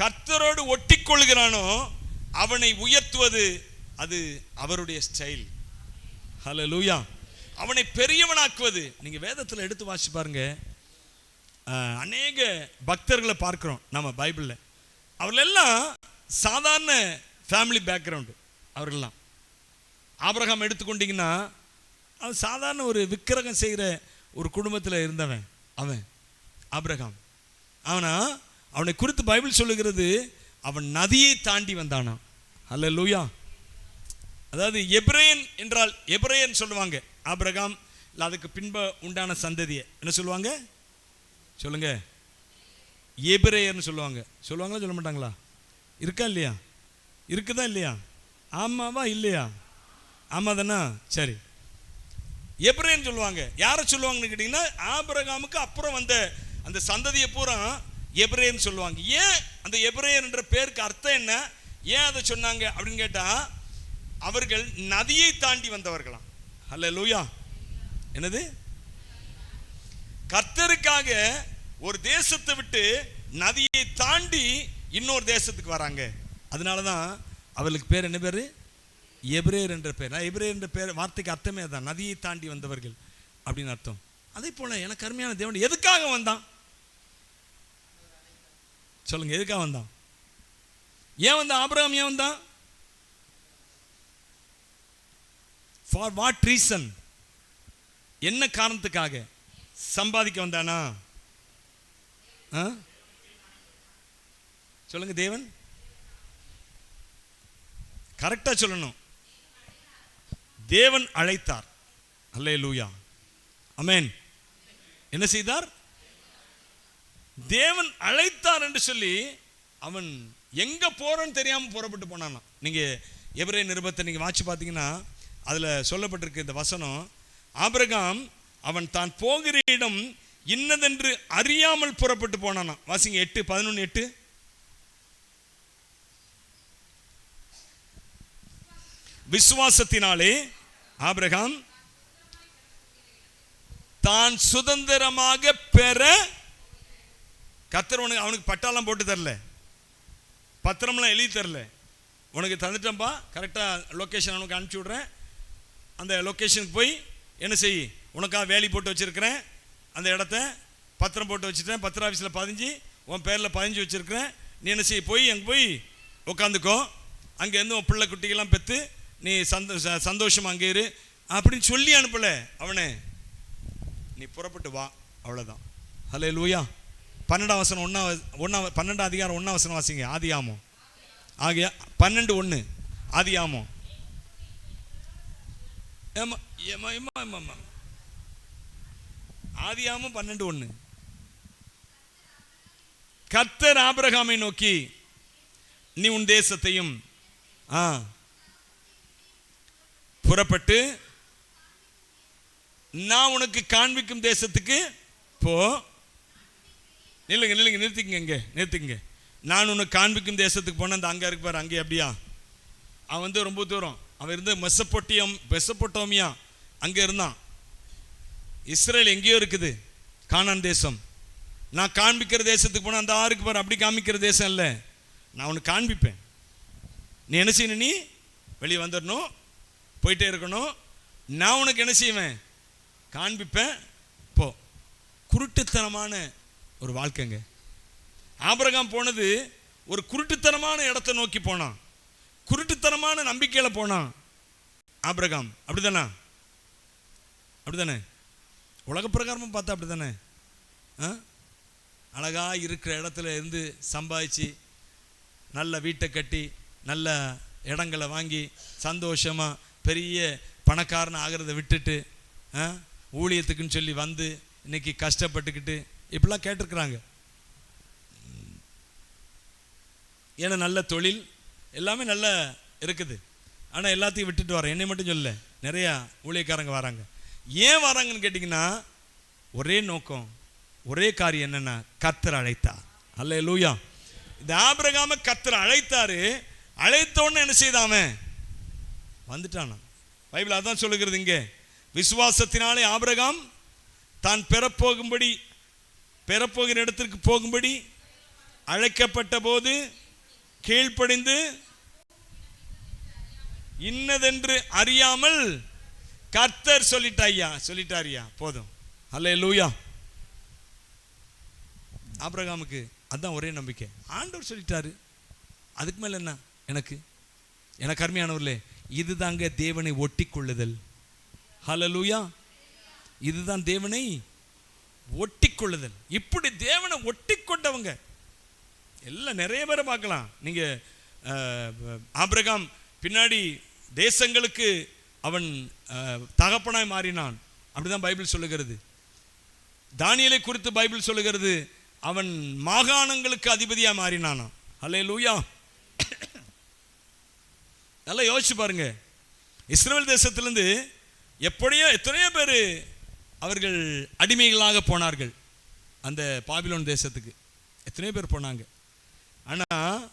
கர்த்தரோடு ஒட்டி கொள்கிறானோ அவனை உயர்த்துவது அது அவருடைய ஸ்டைல் ஹலோ லூயா அவனை பெரியவனாக்குவது. நீங்கள் வேதத்தில் எடுத்து வாசி பாருங்க. அநேக பக்தர்களை பார்க்குறோம் நம்ம பைபிளில். அவர்களெல்லாம் சாதாரண ஃபேமிலி பேக்ரவுண்டு அவர்கள்லாம். ஆபிரகாம் எடுத்துக்கொண்டிங்கன்னா அவன் சாதாரண ஒரு விக்கிரகம் செய்கிற ஒரு குடும்பத்தில் இருந்தவன் அவன் ஆபிரகாம். அவனா அவனை குறித்து பைபிள் சொல்லுகிறது அவன் நதியை தாண்டி வந்தானா அல்ல லூயா அதாவது எப்ரேயன் என்றால் எப்ரேன் சொல்லுவாங்க. ஆபிரகாம் இல்லை அதுக்கு பின்ப உண்டான சந்ததியை. என்ன சொல்லுவாங்க? சொல்லுங்க. எபிரேயர்னு சொல்லுவாங்க. சொல்லுவாங்களா சொல்ல மாட்டாங்களா? இருக்கா இல்லையா? இருக்குதா இல்லையா? ஆமாவா இல்லையா? ஆமா தானா சரி. எப்ரேன்னு சொல்லுவாங்க. யாரை சொல்லுவாங்கன்னு கேட்டிங்கன்னா ஆபிரகாமுக்கு அப்புறம் வந்த அந்த சந்ததியை பூரா எப்ரேன்னு சொல்லுவாங்க. ஏன் அந்த எப்ரேயர் என்ற பேருக்கு அர்த்தம் என்ன? ஏன் அதை சொன்னாங்க அப்படின்னு கேட்டால் அவர்கள் நதியை தாண்டி வந்தவர்களாம். அல்ல லூயா என்னது? கர்த்தருக்காக ஒரு தேசத்தை விட்டு நதியை தாண்டி இன்னொரு தேசத்துக்கு வராங்க. அதனால தான் அவர்களுக்கு பேர் என்ன பேர்? எப்ரேர் என்ற பேர். நான் என்ற பேர் வார்த்தைக்கு அர்த்தமே தான் நதியை தாண்டி வந்தவர்கள் அப்படின்னு அர்த்தம். அதே போல் எனக்கு அருமையான தேவன் எதுக்காக வந்தான்? சொல்லுங்க எதுக்காக வந்தான்? ஏன் வந்தான்? ஆபிரகாம் ஏன் வந்தான்? ஃபார் வாட் ரீசன் என்ன காரணத்துக்காக? சம்பாதிக்க வந்தானா? ஆ? சொல்லுங்க தேவன். கரெக்டா சொல்லணும். தேவன் அழைத்தார். அல்லே லூயா அமேன் என்ன செய்தார்? தேவன் அழைத்தார் என்று சொல்லி அவன் எங்க போறன்னு தெரியாம புறப்பட்டு போனானா நீங்க எவரே நிருபத்தை நீங்க வாட்சி பார்த்தீங்கன்னா அதுல சொல்லப்பட்டிருக்கு இந்த வசனம் ஆபிரகாம் அவன் தான் போகிற இடம் இன்னதென்று அறியாமல் புறப்பட்டு போனானா வாசிங்க எட்டு பதினொன்று எட்டு. விசுவாசத்தினாலே ஆபிரகாம் தான் சுதந்திரமாக பெற கத்தர் உனக்கு அவனுக்கு பட்டாலாம் போட்டு தரல. பத்திரம்லாம் எழுதி தரல. உனக்கு தந்துட்டேன்ப்பா கரெக்டாக லொக்கேஷன் உனக்கு அனுப்பிச்சி விட்றேன். அந்த லொக்கேஷனுக்கு போய் என்ன செய்? உனக்காக வேலி போட்டு வச்சுருக்கிறேன். அந்த இடத்த பத்திரம் போட்டு வச்சுட்டேன். பத்திர ஆஃபீஸில் பதிஞ்சு உன் பேரில் பதிஞ்சு வச்சுருக்கிறேன். நீ என்ன செய்? போய் அங்கே போய் உட்காந்துக்கோ அங்கேருந்து உன் பிள்ளை குட்டிகள்லாம் பெற்று நீ சந்தோ ச- அங்கே இரு. அப்படின்னு சொல்லி அனுப்பல அவனே. நீ புறப்பட்டு வா. அவ்வளோதான் ஹலோ லூயா பன்னெண்டாம் வசனம் ஒன்றா ஒன்றா பன்னெண்டாம் அதிகாரம் ஒன்றாம் வசனம் வாசிங்க. ஆதி ஆமம் ஆகிய பன்னெண்டு ஒன்று ஆதி ஆமம் ஆதி ஆமம் பன்னெண்டு ஒன்று கத்தர் ஆபிரகாமை நோக்கி நீ உன் தேசத்தையும் ஆ புறப்பட்டு நான் உனக்கு காண்பிக்கும் தேசத்துக்கு போ. நில்லுங்க நில்லுங்க நிறுத்திக்கங்க இங்கே நிறுத்திக்கங்க. நான் உனக்கு காண்பிக்கும் தேசத்துக்கு போனேன் அந்த அங்கே இருக்கு பாரு அங்கே அப்படியா? அவன் வந்து ரொம்ப தூரம். அவன் இருந்து மெசப்பொட்டியம் மெசப்பொட்டோமியா அங்கே இருந்தான். இஸ்ரேல் எங்கேயோ இருக்குது கானான் தேசம். நான் காண்பிக்கிற தேசத்துக்கு போனால் அந்த ஆறுக்கு பார் அப்படி காமிக்கிற தேசம் இல்லை. நான் உனக்கு காண்பிப்பேன். நீ என்ன செய்யணும் நீ? வெளியே வந்துடணும் போயிட்டே இருக்கணும். நான் உனக்கு என்ன செய்வேன்? காண்பிப்பேன். போ. குருட்டுத்தனமான ஒரு வாழ்க்கைங்க. ஆபரகாம் போனது ஒரு குருட்டுத்தனமான இடத்த நோக்கி போனான். குருட்டுத்தனமான நம்பிக்கையில் போனான். ஆபிரகாம் அப்படிதானா? அப்படிதானே? உலக பிரகாரமும் பார்த்தா அப்படிதானே? ஆ? அழகா இருக்கிற இடத்துல இருந்து சம்பாதிச்சு நல்ல வீட்டை கட்டி நல்ல இடங்களை வாங்கி சந்தோஷமாக பெரிய பணக்காரன் ஆகிறத விட்டுட்டு ஆ, ஊழியத்துக்குன்னு சொல்லி வந்து இன்னைக்கு கஷ்டப்பட்டுக்கிட்டு இப்படிலாம் கேட்டிருக்கிறாங்க. ஏன்னா நல்ல தொழில் எல்லாமே நல்ல இருக்குது. ஆனால் எல்லாத்தையும் விட்டுட்டு வரேன் என்னை மட்டும் சொல்ல நிறையா ஊழியக்காரங்க வராங்க. ஏன் வராங்கன்னு கேட்டிங்கன்னா ஒரே நோக்கம் ஒரே காரியம் என்னன்னா கத்தர் அழைத்தார். அல்ல லூயா இந்த ஆபிரகாம கத்தர் அழைத்தாரு அழைத்தோன்னு என்ன செய்தாம வந்துட்டானா. பைபிள் அதான் சொல்லுகிறது இங்கே. விசுவாசத்தினாலே ஆபிரகாம் தான் பெறப்போகும்படி பெறப்போகிற இடத்திற்கு போகும்படி அழைக்கப்பட்ட போது கீழ்ப்படிந்து இன்னதென்று அறியாமல் கர்த்தர் சொல்லிட்டாய்யா சொல்லிட்டாரியா போதும். அல்ல லூயா ஆப்ரகாமுக்கு அதான் ஒரே நம்பிக்கை. ஆண்டவர் சொல்லிட்டாரு. அதுக்கு மேல என்ன? எனக்கு எனக்கு அருமையானவர்களே இதுதாங்க தேவனை ஒட்டி கொள்ளுதல் ஹலலூயா இதுதான் தேவனை ஒட்டி கொள்ளுதல் இப்படி தேவனை ஒட்டி கொண்டவங்க எல்லாம் நிறைய பேரை பார்க்கலாம். நீங்க அஹ், ஆபிரகாம் பின்னாடி தேசங்களுக்கு அவன் அஹ், தகப்பனாய் மாறினான். அப்படிதான் பைபிள் சொல்லுகிறது. தானியலை குறித்து பைபிள் சொல்லுகிறது. அவன் மாகாணங்களுக்கு அதிபதியா மாறினானாம். அல்லே லூயா நல்லா யோசிச்சு பாருங்க. இஸ்ரேல் தேசத்துலேருந்து எப்படியோ எத்தனையோ பேர் அவர்கள் அடிமைகளாக போனார்கள் அந்த பாபிலோன் தேசத்துக்கு. எத்தனையோ பேர் போனாங்க. ஆனால்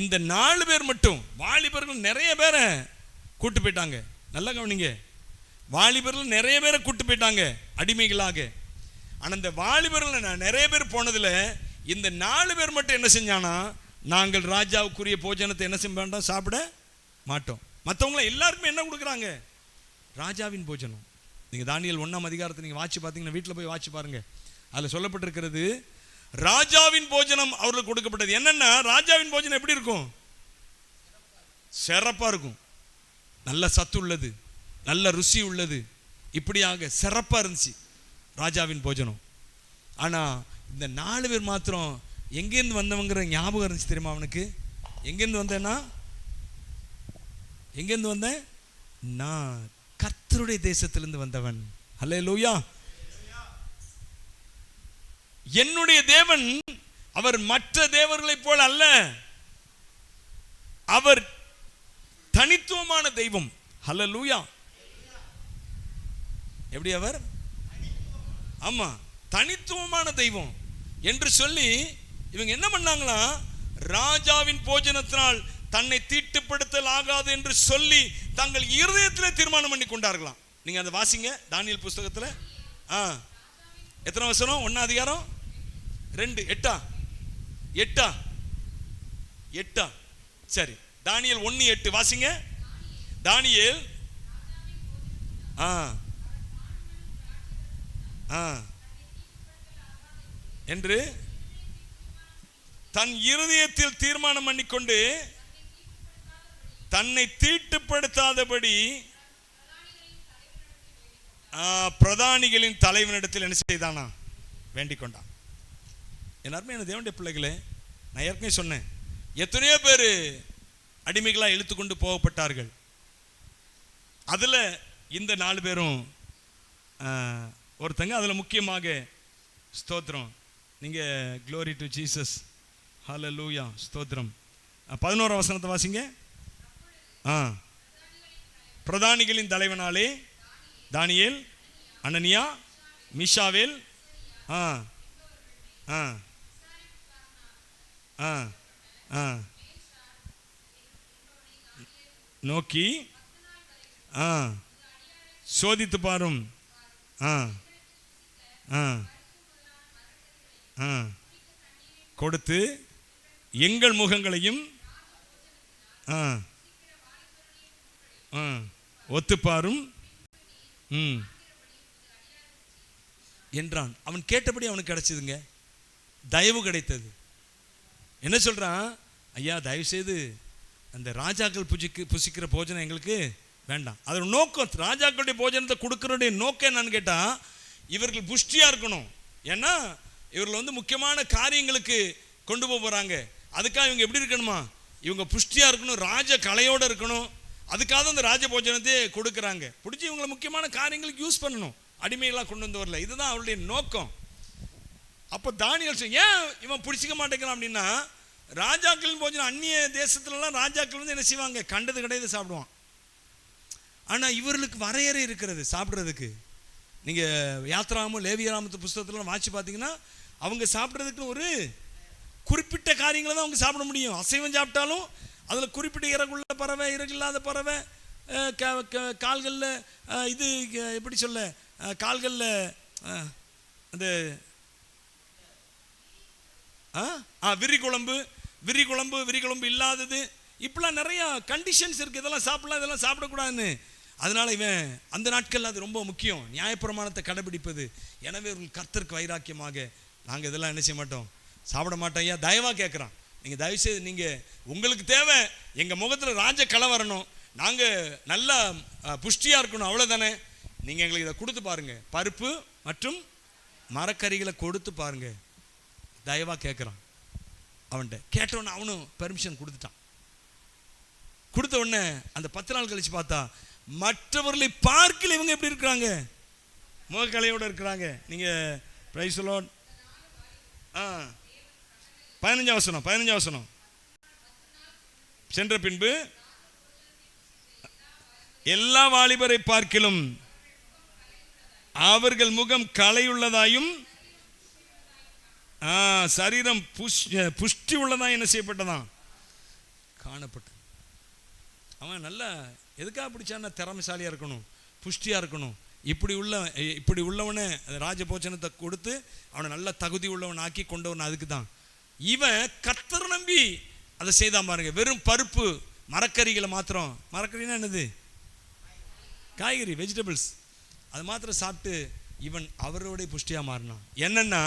இந்த நாலு பேர் மட்டும் வாலிபர்கள் நிறைய பேரை கூட்டு போயிட்டாங்க. நல்லா கவனிங்க. வாலிபர்கள் நிறைய பேரை கூட்டு போயிட்டாங்க அடிமைகளாக. ஆனால் இந்த வாலிபர்கள் நிறைய பேர் போனதில் இந்த நாலு பேர் மட்டும் என்ன செஞ்சானா நாங்கள் ராஜாவுக்குரிய போஜனத்தை என்ன செய்ய வேண்டாம் சாப்பிட மாட்டோம். மற்றவங்கள எல்லாருக்குமே என்ன கொடுக்குறாங்க? ராஜாவின் போஜனம். நீங்க தானியல் ஒன்றாம் அதிகாரத்தை நீங்கள் வாட்சி பார்த்தீங்கன்னா வீட்டில் போய் வாட்சி பாருங்க. அதுல சொல்லப்பட்டிருக்கிறது ராஜாவின் போஜனம் அவர்களுக்கு கொடுக்கப்பட்டது. என்னன்னா ராஜாவின் போஜனம் எப்படி இருக்கும்? சிறப்பாக இருக்கும். நல்ல சத்து உள்ளது நல்ல ருசி உள்ளது. இப்படியாக சிறப்பாக இருந்துச்சு ராஜாவின் போஜனம். ஆனா இந்த நாலு பேர் மாத்திரம் எங்கேருந்து வந்தவங்கிற ஞாபகம் இருந்துச்சு தெரியுமா அவனுக்கு? எங்கேருந்து வந்தேன்னா? எங்கேருந்து வந்தேன்? நான். கர்த்தருடைய தேசத்திலிருந்து வந்தவன். அல்ல லூயா என்னுடைய தேவன் அவர் மற்ற தேவர்களைப் போல அல்ல. அவர் தனித்துவமான தெய்வம். ஹalleluya எப்படி அவர்? ஆமா தனித்துவமான தெய்வம் என்று சொல்லி இவங்க என்ன பண்ணாங்களா ராஜாவின் போஜனத்தினால் தன்னை தீட்டுப்படுத்தல் ஆகாது என்று சொல்லி தங்கள் இருதயத்தில் தீர்மானம் பண்ணி கொண்டார்களாம். நீங்க அதை வாசிங்க தானியல் புஸ்தகத்துல. ஆ எத்தனை வசனம்? ஒன்னா அதிகாரம்? ரெண்டு எட்டா? எட்டா? எட்டா? சரி தானியல் ஒன்னு எட்டு வாசிங்க. தானியல் ஆ ஆ. என்று தன் இருதயத்தில் தீர்மானம் பண்ணிக்கொண்டு தன்னை தீட்டுப்படுத்தாதபடி பிரதானிகளின் தலைவனிடத்தில் என்ன செய்தானா? வேண்டிக் கொண்டான் எல்லாருமே என்ன தேவனுடைய பிள்ளைகளே நான் ஏற்கனவே சொன்னேன். எத்தனையோ பேர் அடிமைகளாக இழுத்து கொண்டு போகப்பட்டார்கள். அதில் இந்த நாலு பேரும் ஒருத்தங்க அதில் முக்கியமாக ஸ்தோத்திரம். நீங்கள் க்ளோரி டு ஜீசஸ் ஹalleluya ஸ்தோத்திரம். பதினோரு வசனத்தை வாசிங்க. ஆ. பிரதானிகளின் தலைவனாலே தானியேல் அனனியா மிஷாவேல். ஆ. ஆ. ஆ. ஆ. நோக்கி ஆ. சோதித்து பாரும். ஆ. ஆ. ஆ. கொடுத்து எங்கள் முகங்களையும் ஆ. ஆ ஒத்துப்பாரும். ம். என்றான். அவன் கேட்டபடி அவனுக்கு கிடைச்சதுங்க. தயவு கிடைத்தது. என்ன சொல்கிறான் ஐயா தயவு செய்து அந்த ராஜாக்கள் புஜிக்கு புசிக்கிற போஜனம் எங்களுக்கு வேண்டாம். அதோட நோக்கம் ராஜாக்களுடைய போஜனத்தை கொடுக்கறனுடைய நோக்கம் என்னன்னு கேட்டால் இவர்கள் புஷ்டியாக இருக்கணும். ஏன்னா இவர்கள் வந்து முக்கியமான காரியங்களுக்கு கொண்டு போக போகிறாங்க அதுக்காக இவங்க எப்படி இருக்கணுமா? இவங்க புஷ்டியாக இருக்கணும் ராஜ கலையோட இருக்கணும். அதுக்காக அந்த ராஜபோஜனத்தை கொடுக்குறாங்க. பிடிச்சி இவங்களை முக்கியமான காரியங்களுக்கு யூஸ் பண்ணணும். அடிமைகளாக கொண்டு வந்து வரல. இதுதான் அவருடைய நோக்கம். அப்போ தானியல் ஏன் இவன் பிடிச்சிக்க மாட்டேங்கிறான் அப்படின்னா ராஜாக்களின் போஜனம் அந்நிய தேசத்துலலாம் ராஜாக்கள் வந்து என்ன செய்வாங்க? கண்டது கிடையாது சாப்பிடுவான். ஆனால் இவர்களுக்கு வரையறை இருக்கிறது சாப்பிட்றதுக்கு. நீங்கள் யாத்ராமம் லேவியராமத்து புஸ்தகத்துலாம் வாட்சி பார்த்தீங்கன்னா அவங்க சாப்பிட்றதுக்கு ஒரு குறிப்பிட்ட காரியங்களை தான் அவங்க சாப்பிட முடியும். அசைவம் சாப்பிட்டாலும் அதில் குறிப்பிட்ட இறகுள்ள பறவை இறகில்லாத பறவை க- க- கால்களில் இது எப்படி சொல்ல கால்களில் அந்த ஆ ஆ விரி குழம்பு விரி குழம்பு விரி குழம்பு இல்லாதது இப்படிலாம் நிறையா கண்டிஷன்ஸ் இருக்குது இதெல்லாம் சாப்பிடலாம் இதெல்லாம் சாப்பிடக்கூடாதுன்னு. அதனால இவன் அந்த நாட்களில் அது ரொம்ப முக்கியம். நியாயப்பிரமாணத்தை கடைபிடிப்பது. எனவே ஒரு கர்த்தருக்கு வைராக்கியமாக நாங்கள் இதெல்லாம் என்ன செய்ய மாட்டோம்? சாப்பிட மாட்டோம் ஐயா தயவாக கேட்குறான் நீங்கள் தயவுசெய்து நீங்கள் உங்களுக்கு தேவை எங்கள் முகத்தில் ராஜ கலை வரணும். நாங்கள் நல்லா புஷ்டியாக இருக்கணும் அவ்வளோதானே நீங்கள் எங்களுக்கு இதை கொடுத்து பாருங்கள் பருப்பு மற்றும் மரக்கறிகளை கொடுத்து பாருங்கள் தயவாக கேட்குறான் அவன்கிட்ட. கேட்டவொன்னே அவனும் பெர்மிஷன் கொடுத்துட்டான். கொடுத்த உடனே அந்த பத்து நாள் கழித்து பார்த்தா மற்றவர்களை பார்க்கல இவங்க எப்படி இருக்கிறாங்க? முகக்கலையோட இருக்கிறாங்க. நீங்கள் ப்ரைஸ் லோன் ஆ. பதினஞ்சாம் வசனம் பதினஞ்சாம் வசனம். சென்ற பின்பு எல்லா வாலிபரை பார்க்கிலும் அவர்கள் முகம் கலையுள்ளதாயும் சரீரம் புஷ் புஷ்டி உள்ளதா என்ன செய்யப்பட்டதான் காணப்பட்டது. அவன் நல்ல எதுக்காக பிடிச்சான்னா திறமைசாலியாக இருக்கணும் புஷ்டியாக இருக்கணும். இப்படி உள்ள இப்படி உள்ளவனை ராஜபோஜனத்தை கொடுத்து அவனை நல்ல தகுதி உள்ளவன் ஆக்கி கொண்டவன் அதுக்கு தான் இவன் கத்தர் நம்பி அதை செய்தான் பாருங்க. வெறும் பருப்பு மரக்கறிகளை மாத்திரம். மரக்கறினா என்னது? காய்கறி வெஜிடபிள்ஸ் அது மாத்திரம் சாப்பிட்டு இவன் அவருடைய புஷ்டியாக மாறினான். என்னன்னா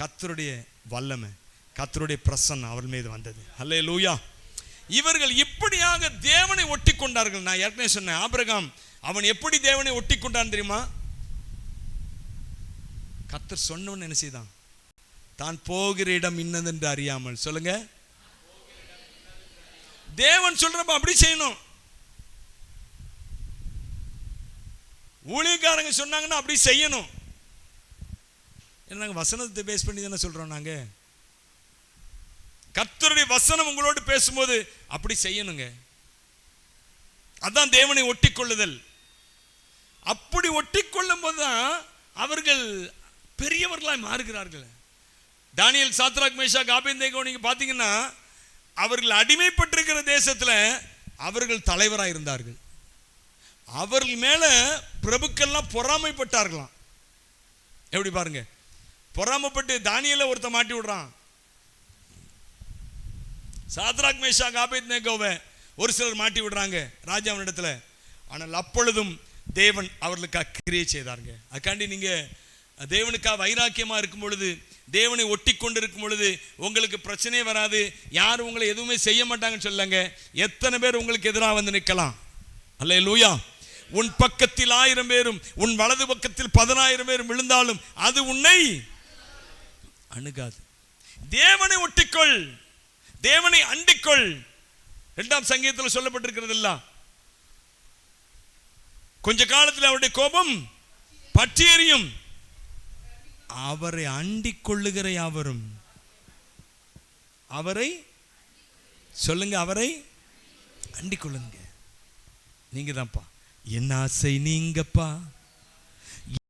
கத்தருடைய வல்லமை கத்தருடைய பிரசன்னம் அவர் மீது வந்தது. அல்லே லூயா இவர்கள் இப்படியாக தேவனை ஒட்டி கொண்டார்கள் நான் ஏற்கனவே சொன்னேன் ஆபிரகாம் அவன் எப்படி தேவனை ஒட்டி கொண்டான் தெரியுமா? கத்தர் சொன்னவன் என்ன செய்தான்? தான் போகிற இடம் இன்னதென்று அறியாமல். சொல்லுங்க. தேவன் சொல்றப்ப அப்படி செய்யணும். ஊழியக்காரங்க சொன்னாங்கன்னா அப்படி செய்யணும். நாங்கள் வசனத்தை பேஸ் பண்ணி தானே சொல்றோம் நாங்க? கர்த்தருடைய வசனம் உங்களோடு பேசும்போது அப்படி செய்யணுங்க. அதான் தேவனை ஒட்டிக்கொள்ளுதல். அப்படி ஒட்டிக்கொள்ளும் போது தான் அவர்கள் பெரியவர்களாய் மாறுகிறார்கள். தானியல் சாத்ராக் மேஷா காபிந்தேகோ நீங்கள் பார்த்தீங்கன்னா அவர்கள் அடிமைப்பட்டிருக்கிற தேசத்தில் அவர்கள் தலைவராக இருந்தார்கள். அவர்கள் மேலே பிரபுக்கள்லாம் பொறாமைப்பட்டார்களாம். எப்படி பாருங்க? பொறாமைப்பட்டு தானியல ஒருத்த மாட்டி விடுறான். சாத்ராக் மேஷா காபித் நேகோவை ஒரு சிலர் மாட்டி விடுறாங்க ராஜாவினிடத்துல ஆனால் அப்பொழுதும் தேவன் அவர்களுக்காக கிரியை செய்தாருங்க. அதுக்காண்டி நீங்கள் தேவனுக்காக வைராக்கியமாக இருக்கும் பொழுது தேவனை ஒட்டி கொண்டு இருக்கும் பொழுது உங்களுக்கு பிரச்சனையே வராது. யாரும் உங்களை எதுவுமே செய்ய மாட்டாங்கன்னு சொல்லுங்க எத்தனை பேர் உங்களுக்கு எதிராக வந்து நிற்கலாம்? அல்ல லூயா உன் பக்கத்தில் ஆயிரம் பேரும் உன் வலது பக்கத்தில் பதினாயிரம் பேரும் விழுந்தாலும் அது உன்னை அணுகாது. தேவனை ஒட்டிக்கொள். தேவனை அண்டிக்கொள். இரண்டாம் சங்கீதத்தில் சொல்லப்பட்டிருக்கிறது இல்ல கொஞ்ச காலத்தில் அவருடைய கோபம் பற்றி எறியும் அவரை அண்டிக் கொள்ளுகிற யாவரும்? அவரை? சொல்லுங்க அவரை? அண்டிக் கொள்ளுங்க. நீங்க தான்ப்பா என் ஆசை நீங்கப்பா.